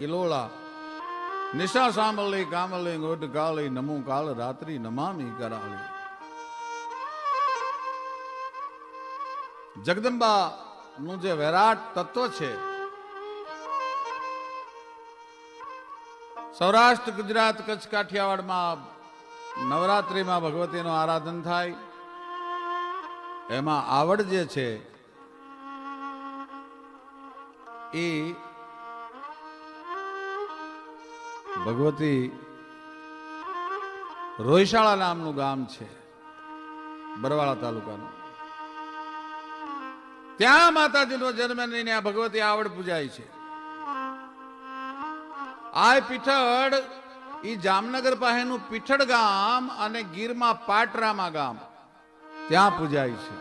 કિલોળા નિશા સાંભળી, કામલી ગોટ કાળી નમુ કાળ રાત્રિ નમામી કરાળી. જગદંબા, નું જે વિરાટ તત્વ છે, સૌરાષ્ટ્ર, ગુજરાત, કચ્છ, કાઠિયાવાડમાં નવરાત્રિમાં ભગવતીનું આરાધન થાય. એમાં આવડ જે છે, એ ભગવતી રોયશાળા નામનું ગામ છે, બરવાળા તાલુકાનું. ત્યાં માતાજીનો જન્મ લઈને આ ભગવતી આવડ પૂજાય છે. આ પીઠળ એ જામનગર પાસેનું પીઠળ ગામ અને ગીરમાં પાટરામાં ગામ ત્યાં પૂજાય છે.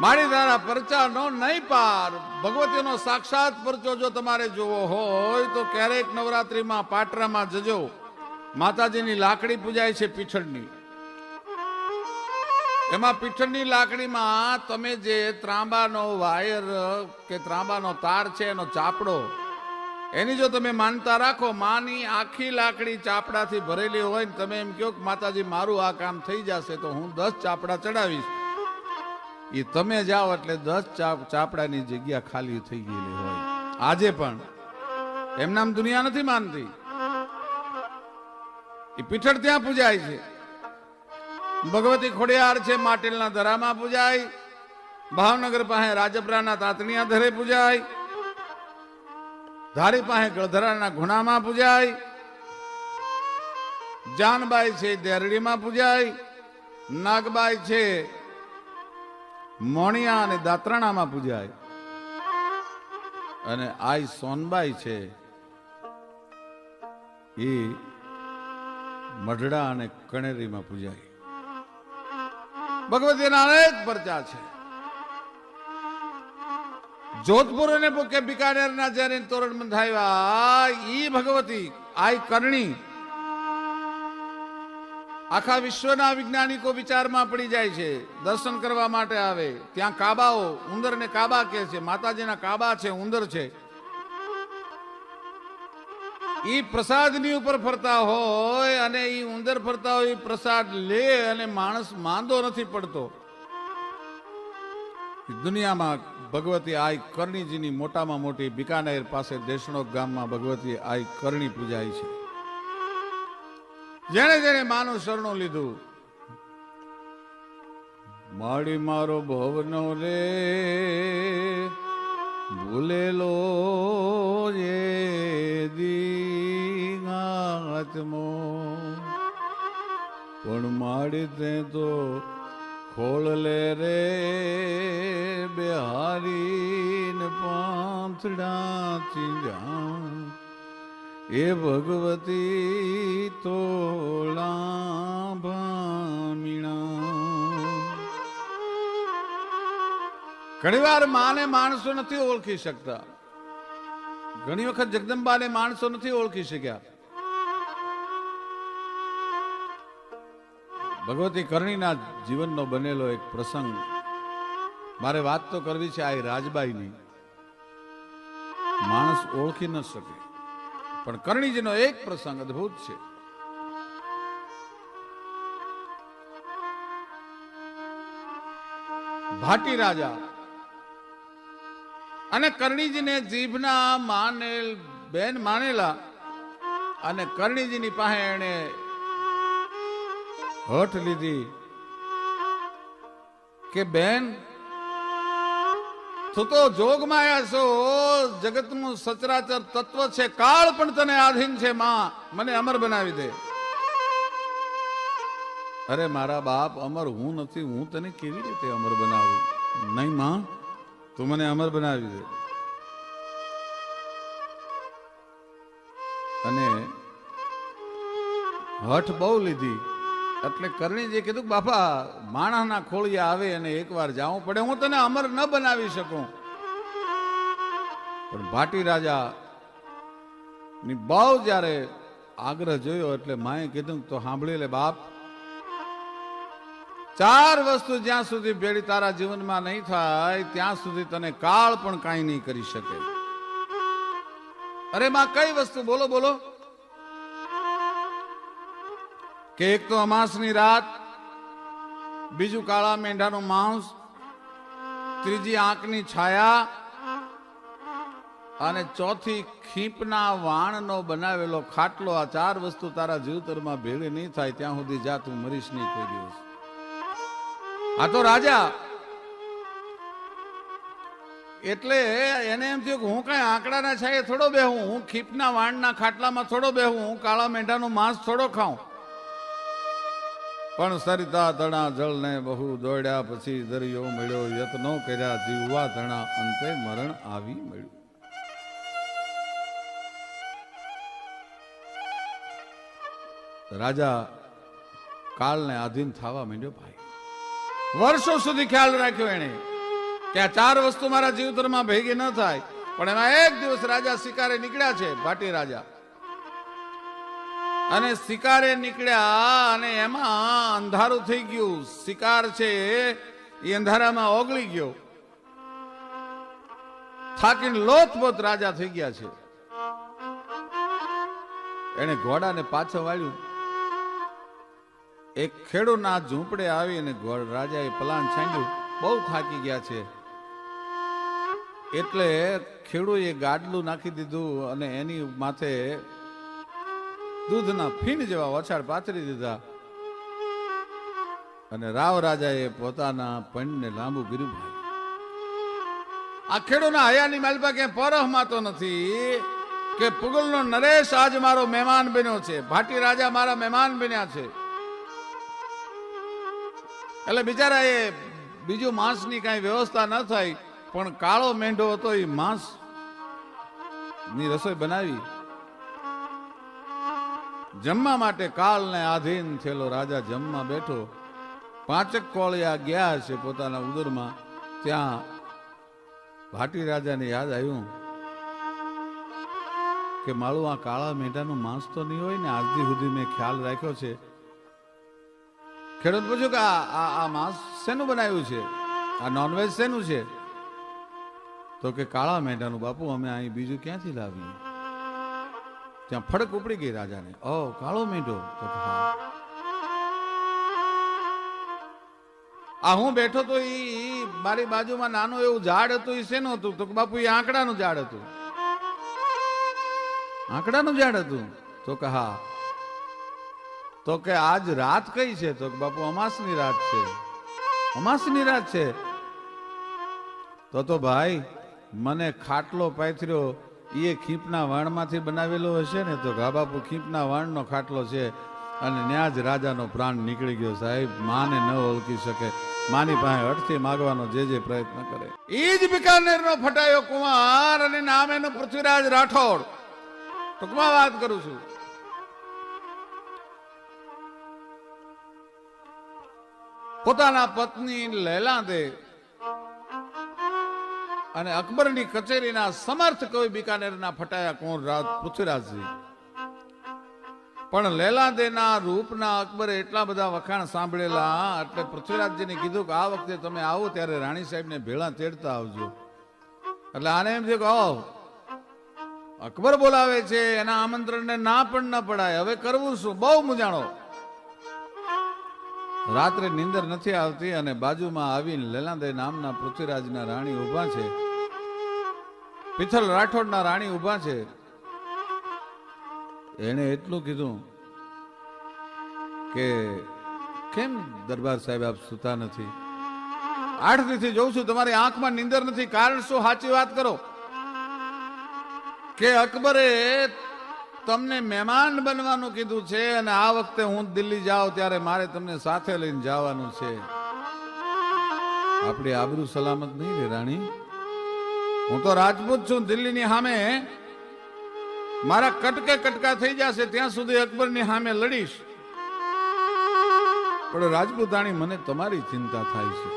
મારી તારા પરચાનો નહીં પાર ભગવતીનો સાક્ષાત પરચો જો તમારે જોવો હોય તો ક્યારેક નવરાત્રીમાં પાટરામાં જજો. માતાજીની લાકડી પૂજાય છે પીઠળની. એમાં પીઠળની લાકડીમાં તમે જે ત્રાંબાનો વાયર કે ત્રાંબાનો તાર છે, એનો ચાપડો, એની જો તમે માનતા રાખો, માની આખી લાકડી ચાપડાથી ભરેલી હોય ને તમે એમ કહો કે માતાજી, મારું આ કામ થઈ જશે તો હું દસ ચાપડા ચડાવીશ. એ તમે જાઓ એટલે દસ ચાપ ચાપડાની જગ્યા ખાલી થઈ ગયેલી હોય. આજે પણ. એમ નામ દુનિયા નથી માનતી. એ પીઠળ ત્યાં પૂજાય છે. ભગવતી ખોડિયાર છે, માટેલના ધરામાં પૂજાય. ભાવનગર પાસે રાજપરાના તાતણીયા ધરે પૂજાય. ધારી પાસે ગળધરાના ઘુણામાં પૂજાય. જાનબાઈ છે, દેરડીમાં પૂજાય. નાગબાઈ છે મોણિયા અને દાતરાણામાં પૂજાય. અને આઈ સોનબાઈ છે, એ મઢડા અને કણેરીમાં પૂજાય. ભગવતીના અનેક પરચા છે. જોધપુર અને બિકાનેરના જ્યારે તોરણ બંધાવ્યા ઈ ભગવતી, આઈ કરણી આખા વિશ્વના વૈજ્ઞાનિકો વિચારમાં પડી જાય છે, દર્શન કરવા માટે આવે. ત્યાં કાબાઓ, ઉંદરને કાબા કહે છે, માતાજીના કાબા છે, ઉંદર છે. એ પ્રસાદની ઉપર ફરતા હોય અને એ ઉંદર ફરતા હોય એ પ્રસાદ લે અને માણસ માંદો નથી પડતો. દુનિયામાં ભગવતી આઈ કરણીજીની મોટામાં મોટી બિકાનેર પાસે દેશણોક ગામમાં ભગવતી આઈ કરણી પૂજાય છે. જેણે જેણે માનું શરણું લીધું, માડી મારો ભવનો રે, ભૂલેલો જે દીમો પણ માડી તે તો ખોળ લે રે, બિહારીને પાંથડા ચીંજા એ ભગવતી ભામીણા ઘણી વાર માને માણસો નથી ઓળખી શકતા. ઘણી વખત જગદંબાને માણસો નથી ઓળખી શક્યા. ભગવતી કરણીના જીવનનો બનેલો એક પ્રસંગ. મારે વાત તો કરવી છે આ રાજબાઈની. માણસ ઓળખી ન શકે. પણ કરણીજીનો એક પ્રસંગ અદ્ભુત છે. ભાટી રાજા અને કરણીજીને જીભના માનેલ બેન માનેલા અને કરણીજીની પાસે એને હઠ લીધી કે બેન તું તો જોગમાયા છો જગતનું સચરાચર તત્વ છે. કાળ પણ તને આધીન છે, માં. મને અમર બનાવી દે. અરે, મારા બાપ, અમર હું નથી. હું તને કેવી રીતે અમર બનાવું? નહીં, માં. તું મને અમર બનાવી દે. અને હઠ બહુ લીધી. એટલે કરણીજી કીધું કે, બાપા, માણસના ખોળિયા આવે અને એકવાર જાવું પડે. હું તને અમર ન બનાવી શકું. પણ ભાટી રાજા ની બહુ જ્યારે આગ્રહ જોયો એટલે માએ કીધું તો સાંભળી લે બાપ, ચાર વસ્તુ જ્યાં સુધી ભેળી તારા જીવનમાં નહીં થાય, ત્યાં સુધી તને કાળ પણ કાંઈ નહીં કરી શકે. અરે, માં, કઈ વસ્તુ? બોલો બોલો. કે એક તો અમાસની રાત, બીજું કાળા મેંઢાનું માંસ, ત્રીજી આંખની છાયા અને ચોથી ખીપના વાણનો બનાવેલો ખાટલો. આ ચાર વસ્તુ તારા જીવતરમાં ભેળી નહીં થાય, ત્યાં સુધી જા, તું મરીશ નહીં કોઈ દિવસ. આ તો રાજા. એટલે એને એમ થયું કે હું કઈ આંકડાના છાયે થોડો બેહું, હું ખીપના વાણના ખાટલામાં થોડો બેહું, હું કાળા મેંઢાનું માંસ થોડો ખાઉં. પણ સરિતા તણા જળને બહુ દોડ્યા પછી દરિયો મળ્યો, યત્નો કર્યા, જીવવા તણા અંતે મરણ આવી મળ્યું. રાજા કાળને આધીન થવા માંડ્યો ભાઈ. વર્ષો સુધી ખ્યાલ રાખ્યો એને કે આ ચાર વસ્તુ મારા જીવતરમાં ભેગી ન થાય, પણ એમાં એક દિવસ રાજા શિકારે નીકળ્યા છે, ભાટી રાજા. અને શિકારે નીકળ્યા અને એમાં અંધારું થઈ ગયું. શિકાર છે એ અંધારામાં ઓગળી ગયો. થાકીને લોથબોથ રાજા થઈ ગયા છે. એને ઘોડાને પાછો વાળ્યું. એક ખેડૂના ઝૂંપડે રાજા રાજાએ પલાણ છાંડ્યું બહુ થાકી ગયા છે. એટલે ખેડૂએ ગાડલું નાખી દીધું અને એની માથે દૂધના ફીણ જેવા વછાડ પાથરી દીધા. અને રાવ રાજાએ પોતાના પંડને લાંબુ કર્યું આ ખેડૂના હયાની માલપા ક્યાંય પરહ માતો નથી કે પુગલનો નરેશ આજ મારો મહેમાન બન્યો છે. ભાટી રાજા મારા મહેમાન બન્યા છે. એટલે બિચારા એ બીજું માંસની કાંઈ વ્યવસ્થા ન થાય, પણ કાળો મેંઢો હતો એ માંસની રસોઈ બનાવી. જમવા માટે કાળને આધીન થયેલો રાજા જમવા બેઠો. પાંચક કોળિયા ગયા છે પોતાના ઉદરમાં. ત્યાં ભાટી રાજાને યાદ આવ્યું કે મારું આ કાળા મેઢાનું માંસ તો નહીં હોય ને, આજથી સુધી મેં ખ્યાલ રાખ્યો છે. ખેડૂત પૂછ્યું કે આ આ માંસ શેનું બનાવ્યું છે? આ નોનવેજ શેનું છે? તો કે કાળા મેઢાનું, બાપુ, અમે અહીં બીજું ક્યાંથી લાવીએ? ત્યાં ફડક ઉપડી ગઈ રાજાને. ઓ કાળો હા આ હું બેઠો તો એ મારી બાજુમાં નાનું એવું ઝાડ હતું એ શેનું હતું? તો બાપુ એ આંકડાનું ઝાડ હતું. આંકડાનું ઝાડ હતું? તો કે, હા. તો કે, આજ રાત કઈ છે? તો કે, બાપુ, અમાસની રાત છે. અમાસની રાત છે? તો તો, ભાઈ, મને ખાટલો પાથર્યો એ ખીપના વાણમાંથી બનાવેલો હશે ને, તો ગાબાપુ ખીપના વાણનો ખાટલો છે અને ત્યાં જ રાજાનો પ્રાણ નીકળી ગયો સાહેબ. માને ન ઓળખી શકે. માની પાસે અટથી માગવાનો જે જે પ્રયત્ન કરે. એ જ બિકાનેરનો ફટાયો કુમાર અને નામ એનો પૃથ્વીરાજ રાઠોડ. ટૂંકમાં વાત કરું છું? પોતાના પત્ની લેલા દે અને અકબરની કચેરીના સમર્થ કવિ બિકાનેરના ફટાયા કોણ રાજ પૃથ્વીરાજજી? પણ લેલા દેના રૂપના અકબરે એટલા બધા વખાણ સાંભળેલા, એટલે પૃથ્વીરાજજીને કીધું કે આ વખતે તમે આવો ત્યારે રાણી સાહેબને ભેળા તેડતા આવજો. એટલે આને એમ થયું કે અકબર બોલાવે છે, એના આમંત્રણને ના પણ ન પડાય, હવે કરવું શું? બહુ મુજાણો રાત્રે નીંદર નથી આવતી અને બાજુમાં આવીને લેલાદે નામના પૃથ્વીરાજના રાણી ઊભા છે. પિથલ રાઠોડના રાણી ઊભા છે. એને એટલું કીધું કે, કેમ દરબાર સાહેબ આપ સુતા નથી? આઠ દીથી જોઉં છું, તમારી આંખમાં નીંદર નથી. કારણ શું? સાચી વાત કરો. કે અકબરે તમને મહેમાન બનવાનું કીધું છે અને આ વખતે હું દિલ્હી જાઉં ત્યારે મારે તમને સાથે લઈને જવાનું છે. આપણી આબરૂ સલામત નહીં રે રાણી? હું તો રાજપૂત છું, દિલ્હીની સામે મારા કટકે કટકા થઈ જશે, ત્યાં સુધી અકબરની સામે લડીશ. પણ રાજપૂતાણી મને તમારી ચિંતા થાય છે.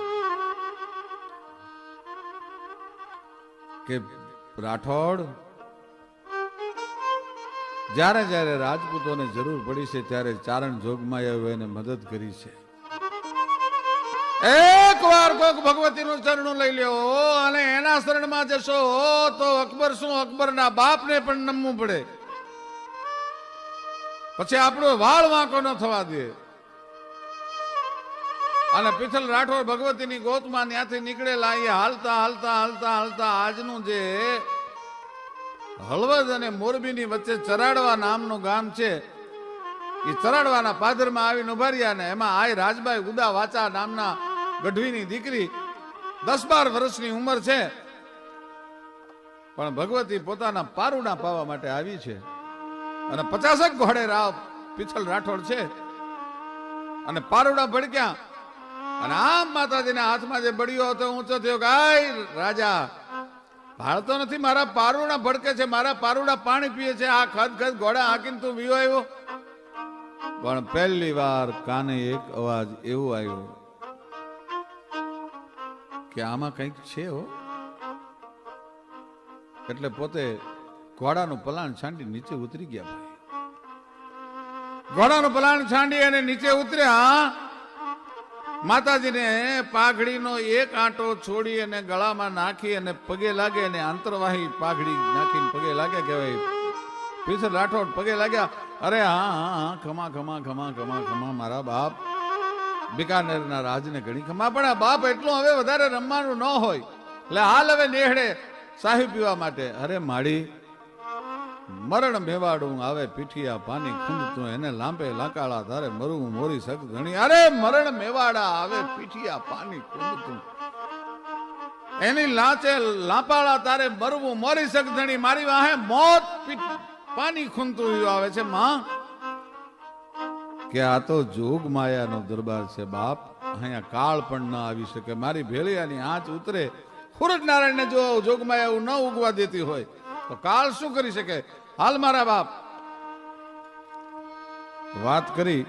કે રાઠોડ, જ્યારે જ્યારે રાજપૂતોને જરૂર પડી છે, ત્યારે ચારણ જોગમાં એને મદદ કરી છે. એક વાર વાર કોક ભગવતીનું ચરણું લઈ લ્યો. અને એના શરણમાં જશો તો અકબર શું? અકબરના બાપને પણ નમવું પડે. પછી આપણો વાળ વાંકો ન થવા દે. અને પિથલ રાઠોડ ભગવતીની ગોતમાં ત્યાંથી નીકળેલા એ હાલતા હાલતા હાલતા હાલતા આજનું જે હળવદ અને મોરબીની વચ્ચે ચરાડવા નામનું ગામ છે, એ ચરાડવાના પાદરમાં આવીને ઊભા રહ્યા ને એમાં આય રાજભાઈ ઉદા વાચા નામના ગઢવીની દીકરી દસ બાર વર્ષની ઉંમર છે. પણ ભગવતી પોતાના પારુડા પાવા માટે આવી છે. અને પચાસક ઘોડે રાવ પિથલ રાઠોડ છે. અને પારુડા ભડક્યા. અને આમ માતાજીના હાથમાં જે બળ્યો હતો, ઊંચો થયો કે, આય રાજા ભાળતો નથી, મારા પારુડા ભડકે છે, મારા પારુડા પાણી પીએ છે, આ ખદ ખદ ઘોડા હાકીને તું વિયો આવ્યો? પણ પહેલી વાર કાને એક અવાજ એવો આવ્યો કે આમાં કંઈક છે હો. એટલે પોતે ઘોડાનું પલાણ છાંડી નીચે ઉતરી ગયા ભાઈ. ઘોડાનું પલાણ છાંડી અને નીચે ઉતર્યા. માતાજીને પાઘડીનો એક આંટો છોડી અને ગળામાં નાખી અને પગે લાગે અને આંતરવાહી પાઘડી નાખીને પગે લાગે કહેવાય. પીસર રાઠોડ પગે લાગ્યા. અરે હા હા, ખમા ખમા ખમા ખમા ખમા, મારા બાપ. બિકાનેરના રાજને ઘણી ખમા, પણ આ બાપ એટલું હવે વધારે રમવાનું ન હોય. એટલે હાલ હવે નેહડે સાહી પીવા માટે, અરે માડી, મરણ મેવાડું આવે, પીઠિયા પાની ખૂંદતું, એને લાંબે લાંકાળા તારે મરવું મોરી સક ઘણી અરે મરણ મેવાડા આવે, પીઠિયા પાની ખૂંદતું. એની લાંચે લાંપાળા તારે મરવું મોરી સક ધણી મારી વાહે મોત પાની ખૂંદતું આવે છે, માં કે આ તો જોગ માયાનો દરબાર છે બાપ. અહીંયા કાળ પણ ના આવી શકે. મારી ભેળિયાની આંચ ઉતરે. ખુરજ નારાયણને જો જોગમાયા એવું ન ઉગવા દેતી હોય, તો કાળ શું કરી શકે? હાલ મારા બાપ. વાત કરી,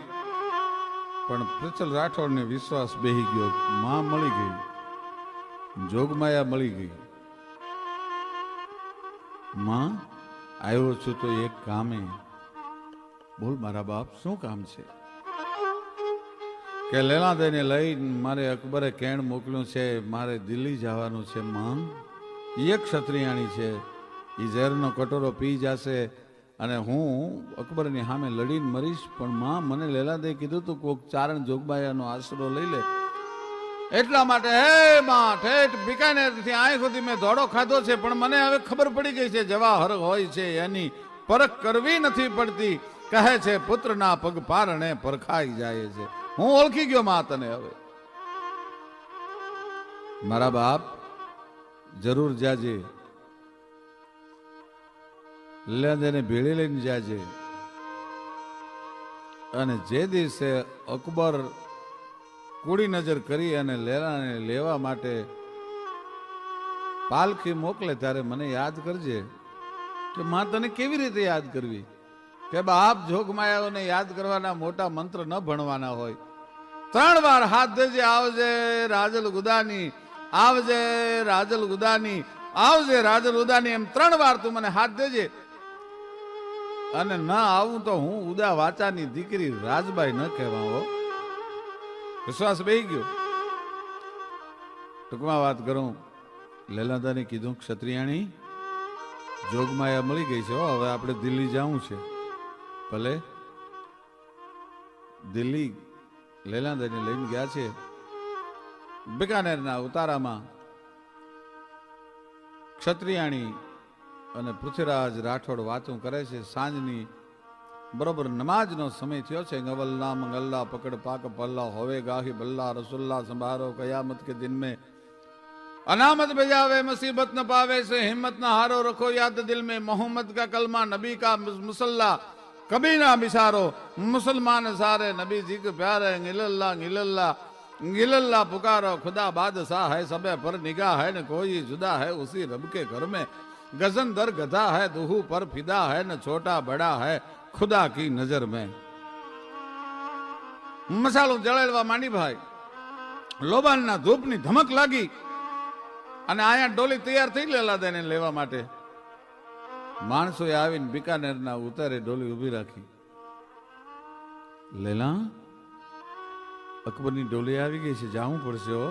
પણ પ્રચલ રાઠોડને વિશ્વાસ બેહી ગયો. માં મળી ગઈ. જોગમાયા મળી ગઈ. માં, આવ્યો છું તો એક કામે. બોલ, મારા બાપ, શું કામ છે? કે લેલાદેને લઈ મારે અકબરે કેણ મોકલ્યું છે, મારે દિલ્હી જવાનું છે માં એ ક્ષત્રિયાણી છે એ ઝેરનો કટોરો પી જશે અને હું અકબરની સામે લડીને મરીશ, પણ માં મને લેલાદે કીધું તું, કોક ચારણ જોગબાયાનો આશરો લઈ લે. એટલા માટે, હે માં, ઠેઠ બિકાનેરથી આય સુધી મેં ધોડો ખાધો છે, પણ મને હવે ખબર પડી ગઈ છે, જવાહર હોય છે, એની પરખ કરવી નથી પડતી. કહે છે, પુત્રના પગ પારણે પરખાઈ જાય છે. હું ઓળખી ગયો મા તને હવે. મારા બાપ, જરૂર જાજે. લેને ભેળી લઈને જાજે. અને જે દિવસે અકબર કુડી નજર કરી અને લેલાને લેવા માટે પાલખી મોકલે, ત્યારે મને યાદ કરજે કે માં તને કેવી રીતે યાદ કરવી? કે બાપ, જોગમાયાઓને યાદ કરવાના મોટા મંત્ર ન ભણવાના હોય. ત્રણ વાર હાથ ધરજે આવજે રાજલ ગુદાની, આવજે રાજલ ગુદાની, આવજે રાજલ ઉદાની એમ ત્રણ વાર તું મને હાથ દેજે અને ના આવું તો હું ઉદા વાચાની દીકરી રાજબાઈ ન કહેવા હો. વિશ્વાસ બેહી ગયો. ટૂંકમાં વાત કરું. લેલાદાને કીધું, ક્ષત્રિયાણી, જોગમાયા મળી ગઈ છે હવે આપણે દિલ્હી જવું છે. ભલે દિલ્હી લૈલાંદાને લઈને ગયા છે. બિકાનેરના ઉતારામાં ક્ષત્રિયાણી અને પૃથ્વીરાજ રાઠોડ વાતું કરે છે. સાંજની બરોબર નમાજનો સમય થયો છે. ગવલ્લા મંગલ્લા પકડ પાક પલ્લા હોવે ગાહી બલ્લા રસુલ્લા સંભારો કયામત કે દિન મેં અનામત ભેજાવે, મુસીબત ન પાવે સે હિંમત ના હારો રખો યાદ દિલ મેં. મોહમ્મદ કા કલમા નબી કા મુસલ્લા कभी ना बिसारो मुसलमान सारे नबी जी के प्यारे गिलल्ला गिलल्ला गिलल्ला पुकारो खुदा बादशाह है सबे पर निगाह है न कोई जुदा है उसी रब के घर में गजन दर गधा है दुहू पर फिदा है न छोटा बड़ा है खुदा की नजर में મસાલો જળેલવા માંડી ભાઈ લોબાનના ધૂપની ધમક લાગી અને અહીંયા ડોલી તૈયાર થઈ લેલા તેને લેવા માટે માણસોએ આવીને બિકાનેરના ઉતારે ડોલી ઊભી રાખી. લેલા, અકબરની ડોલી આવી ગઈ છે, જાવું પડશે હો.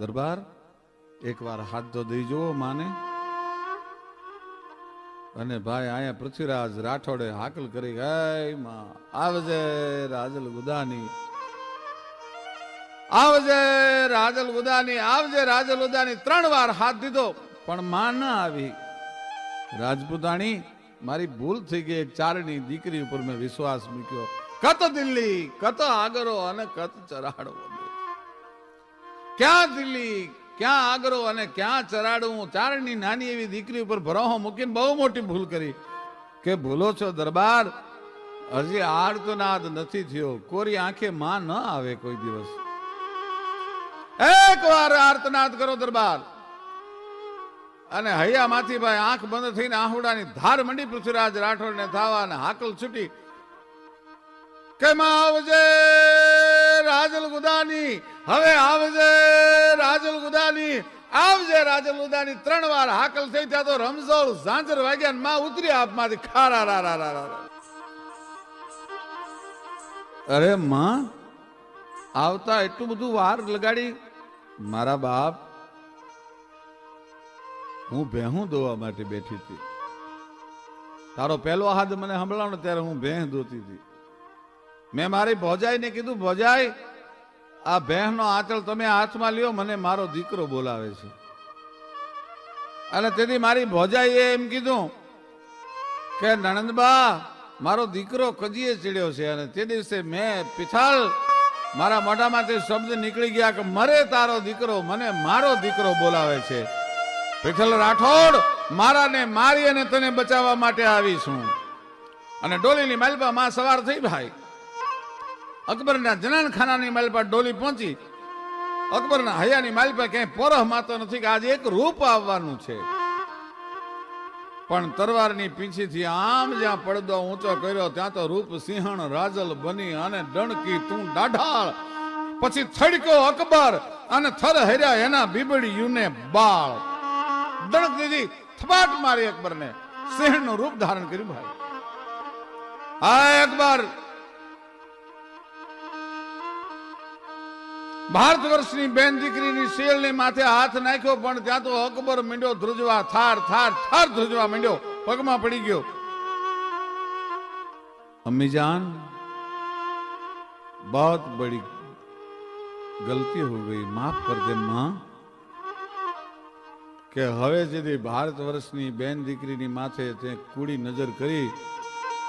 દરબાર, એકવાર હાથ તો દઈ જુઓ માને. અને ભાઈ અહીંયા પૃથ્વીરાજ રાઠોડે હાકલ કરી ગઈ માં, આવજે રાજલ ગુદાની આવજે રાજલ ગુદાની આવજે રાજલ ગુદાની ત્રણ વાર હાથ દીધો, પણ માં ના આવી. રાજપૂતાણી, મારી ભૂલ થઈ ગઈ, એક ચારણી દીકરી ઉપર મેં વિશ્વાસ મૂક્યો. કત દિલ્હી, કત આગરો અને કત ચરાડો ક્યાં દિલ્હી, ક્યાં આગરો અને ક્યાં ચરાડું? ચારણી નાની એવી દીકરી ઉપર ભરોહો મૂકીને બહુ મોટી ભૂલ કરી કે, ભૂલો છો દરબાર? હજી આર્તનાદ નથી થયો. કોરી આંખે માં ન આવે કોઈ દિવસ. એક વાર આર્તનાદ કરો દરબાર. અને હૈયામાંથી ભાઈ આંખ બંધ થઈને આહુડાની ધાર મંડી પૃથ્વીરાજ રાઠોડને થાવા અને હાકલ છૂટી. કેમાં આવજે રાજલ ગુદાની? હવે આવજે રાજલ ગુદાની. આવજે રાજલ ગુદાની. ત્રણ વાર હાકલ થઈ ત્યાં તો રમઝોલ ઝાંઝર વાગ્યા માં ઉતરી આપમાંથી ખારા રા રા રા રા. અરે માં, આવતા એટલું બધું વાર લગાડી. મારા બાપ હું ભેહું દોવા માટે બેઠી હતી. તારો પહેલો હાથ મને સંભળાણો ત્યારે હું ભેહ દોતી હતી. મેં મારી ભોજાઈને કીધું, ભોજાઈ, આ ભેહનો આંચળ તમે હાથમાં લ્યો, મને મારો દીકરો બોલાવે છે. અને તેથી મારી ભોજાઈએ એમ કીધું કે, નણંદબા, મારો દીકરો કજીએ ચીડ્યો છે અને તે દિવસે મેં પિથાલ મારા મોઢામાંથી શબ્દ નીકળી ગયા કે, મરે તારો દીકરો, મને મારો દીકરો બોલાવે છે. પીઠલ રાઠોડ, મારાને મારી અને તને બચાવવા માટે આવી છું અને ડોલીની માલપા માં સવાર થઈ ભાઈ. અકબરના જનાનખાનાની માલપા ડોલી પહોંચી. અકબરના હયાની માલપા ક્યાંય પોરહ માતો નથી કે આજે એક રૂપ આવવાનું છે. પણ તરવારની પીંછીથી આમ જ્યાં પડદો ઊંચો કર્યો, ત્યાં તો રૂપ સિંહણ રાજલ બની અને ડણકી તું દાઢાળ પછી થડક્યો અકબર અને થર હર્યા એના બીબડીયુને બાળ. દણક દીધી થપાટ મારી અકબરને સિંહણનું રૂપ ધારણ કર્યું ભાઈ હા અકબર ભારત વર્ષની બેન દીકરીની શેલની માથે હાથ નાખ્યો પણ ત્યાં તો અકબર મીંડ્યો ધ્રુજવા થાર થાર થાર ધ્રુજવા મીંડ્યો પગમાં પડી ગયો અમ્મી જાન बहुत बड़ी गलती हो गई माफ कर दे मां કે હવે જેથી ભારત વર્ષની બેન દીકરીની માથે તે કુડી નજર કરી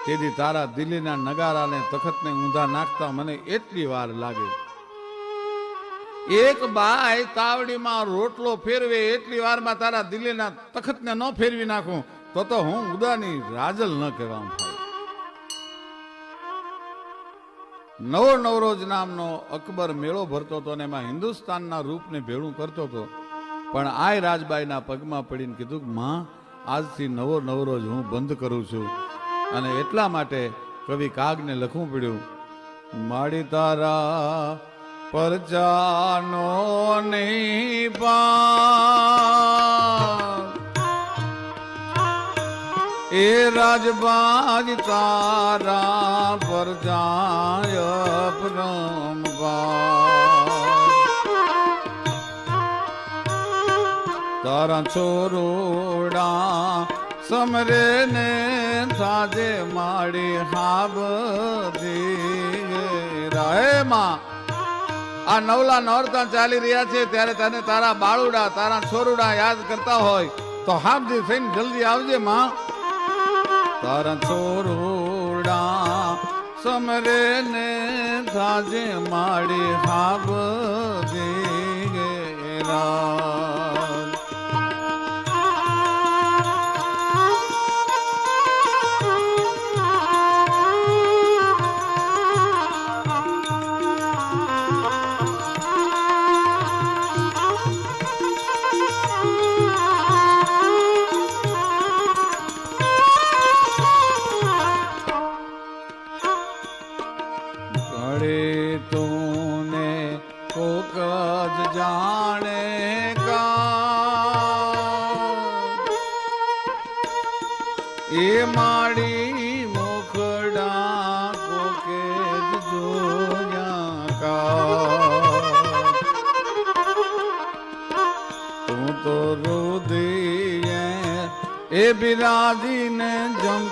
તેથી તારા દિલ્હીના નગારાને તખતને ઊંધા નાખતા મને એટલી વાર લાગે. એક બાય તાવડીમાં રોટલો ફેરવે એટલી વારમાં તારા દિલ્હીના તખતને ન ફેરવી નાખું, તો તો હું ઉદાની રાજલ ન કહેવામાં થાય નવો નવરોજ નામનો અકબર મેળો ભરતો હતો અને એમાં હિન્દુસ્તાનના રૂપને ભેળું કરતો હતો. પણ આય રાજબાઈના પગમાં પડીને કીધું માં, આજથી નવો નવરોજ હું બંધ કરું છું. અને એટલા માટે કવિ કાગને લખવું પડ્યું માડી તારા પરજાનો નહીં પા એ રાજબાજ તારા પર. જાય તારા છોરોડા સમરે ને સાજે માડી હાબ રહે માં, આ નવલા નોરતા ચાલી રહ્યા છે, ત્યારે તને તારા બાળુડા, તારા છોરુડા યાદ કરતા હોય, તો હાબજી થઈને જલ્દી આવજે માં. તારા છોરુડા સમરે ને સાજે માડી હાબ ગેરા એ બિરાજીને જંપી